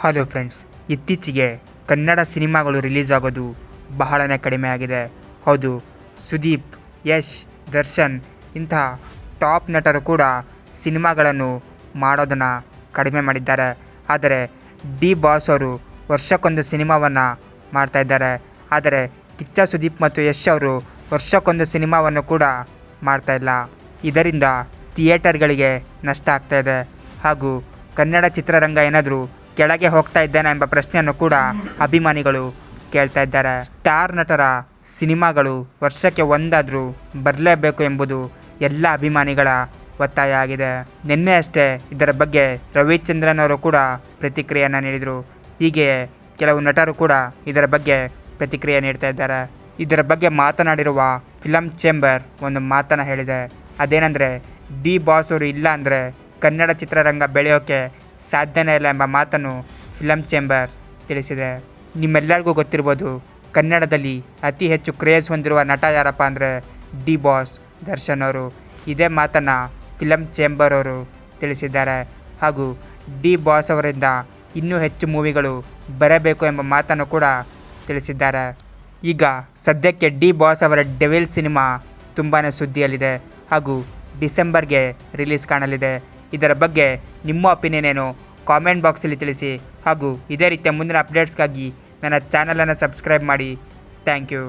Hello friends, ಇತ್ತೀಚೆಗೆ ಕನ್ನಡ ಸಿನಿಮಾಗಳು release ಆಗೋದು ಬಹಳನೇ ಕಡಿಮೆ ಆಗಿದೆ. ಹೌದು, ಸುದೀಪ್, ಯಶ್, ದರ್ಶನ್ ಇಂತಹ ಟಾಪ್ ನಟರು ಕೂಡ ಸಿನಿಮಾಗಳನ್ನು ಮಾಡೋದನ್ನು ಕಡಿಮೆ ಮಾಡಿದ್ದಾರೆ. ಆದರೆ, ಡಿ ಬಾಸ್ ಅವರು ವರ್ಷಕ್ಕೊಂದು ಸಿನಿಮಾವನ್ನು ಮಾಡ್ತಾ ಇದ್ದಾರೆ. ಆದರೆ, ಕಿಚ್ಚ ಸುದೀಪ್ ಮತ್ತು ಯಶ್ ಅವರು ವರ್ಷಕ್ಕೊಂದು ಸಿನಿಮಾವನ್ನು ಕೂಡ ಮಾಡ್ತಾಯಿಲ್ಲ ಇದರಿಂದ ಥಿಯೇಟರ್ಗಳಿಗೆ ನಷ್ಟ ಆಗ್ತಾಯಿದೆ ಹಾಗೂ ಕನ್ನಡ ಚಿತ್ರರಂಗ ಏನಾದರೂ ಕೆಳಗೆ ಹೋಗ್ತಾ ಇದ್ದೇನೆ ಎಂಬ ಪ್ರಶ್ನೆಯನ್ನು ಕೂಡ ಅಭಿಮಾನಿಗಳು ಕೇಳ್ತಾ ಇದ್ದಾರೆ. ಸ್ಟಾರ್ ನಟರ ಸಿನಿಮಾಗಳು ವರ್ಷಕ್ಕೆ ಒಂದಾದರೂ ಬರಲೇಬೇಕು ಎಂಬುದು ಎಲ್ಲ ಅಭಿಮಾನಿಗಳ ಒತ್ತಾಯ ಆಗಿದೆ. ನಿನ್ನೆ ಅಷ್ಟೇ ಇದರ ಬಗ್ಗೆ ರವಿಚಂದ್ರನ್ ಅವರು ಕೂಡ ಪ್ರತಿಕ್ರಿಯೆಯನ್ನು ನೀಡಿದರು. ಹೀಗೆ ಕೆಲವು ನಟರು ಕೂಡ ಇದರ ಬಗ್ಗೆ ಪ್ರತಿಕ್ರಿಯೆ ನೀಡ್ತಾ ಇದ್ದಾರೆ. ಇದರ ಬಗ್ಗೆ ಮಾತನಾಡಿರುವ ಫಿಲಮ್ ಚೇಂಬರ್ ಒಂದು ಮಾತನ್ನು ಹೇಳಿದೆ. ಅದೇನೆಂದರೆ, ಡಿ ಬಾಸ್ ಅವರು ಇಲ್ಲ ಅಂದರೆ ಕನ್ನಡ ಚಿತ್ರರಂಗ ಬೆಳೆಯೋಕ್ಕೆ ಸಾಧ್ಯನೇ ಇಲ್ಲ ಎಂಬ ಮಾತನ್ನು ಫಿಲಂ ಚೇಂಬರ್ ತಿಳಿಸಿದೆ. ನಿಮ್ಮೆಲ್ಲರಿಗೂ ಗೊತ್ತಿರ್ಬೋದು, ಕನ್ನಡದಲ್ಲಿ ಅತಿ ಹೆಚ್ಚು ಕ್ರೇಜ್ ಹೊಂದಿರುವ ನಟ ಯಾರಪ್ಪ ಅಂದರೆ ಡಿ ಬಾಸ್ ದರ್ಶನ್ ಅವರು. ಇದೇ ಮಾತನ್ನು ಫಿಲಂ ಚೇಂಬರ್ ಅವರು ತಿಳಿಸಿದ್ದಾರೆ. ಹಾಗೂ ಡಿ ಬಾಸ್ ಅವರಿಂದ ಇನ್ನೂ ಹೆಚ್ಚು ಮೂವಿಗಳು ಬರಬೇಕು ಎಂಬ ಮಾತನ್ನು ಕೂಡ ತಿಳಿಸಿದ್ದಾರೆ. ಈಗ ಸದ್ಯಕ್ಕೆ ಡಿ ಬಾಸ್ ಅವರ ಡೆವಿಲ್ ಸಿನಿಮಾ ತುಂಬಾ ಸುದ್ದಿಯಲ್ಲಿದೆ ಹಾಗೂ ಡಿಸೆಂಬರ್ಗೆ ರಿಲೀಸ್ ಕಾಣಲಿದೆ. ಇದರ ಬಗ್ಗೆ ನಿಮ್ಮ ಒಪಿನಿಯನ್ ಏನು? ಕಾಮೆಂಟ್ ಬಾಕ್ಸಲ್ಲಿ ತಿಳಿಸಿ. ಹಾಗೂ ಇದೇ ರೀತಿಯ ಮುಂದಿನ ಅಪ್ಡೇಟ್ಸ್ಗಾಗಿ ನನ್ನ ಚಾನಲನ್ನು ಸಬ್ಸ್ಕ್ರೈಬ್ ಮಾಡಿ. Thank you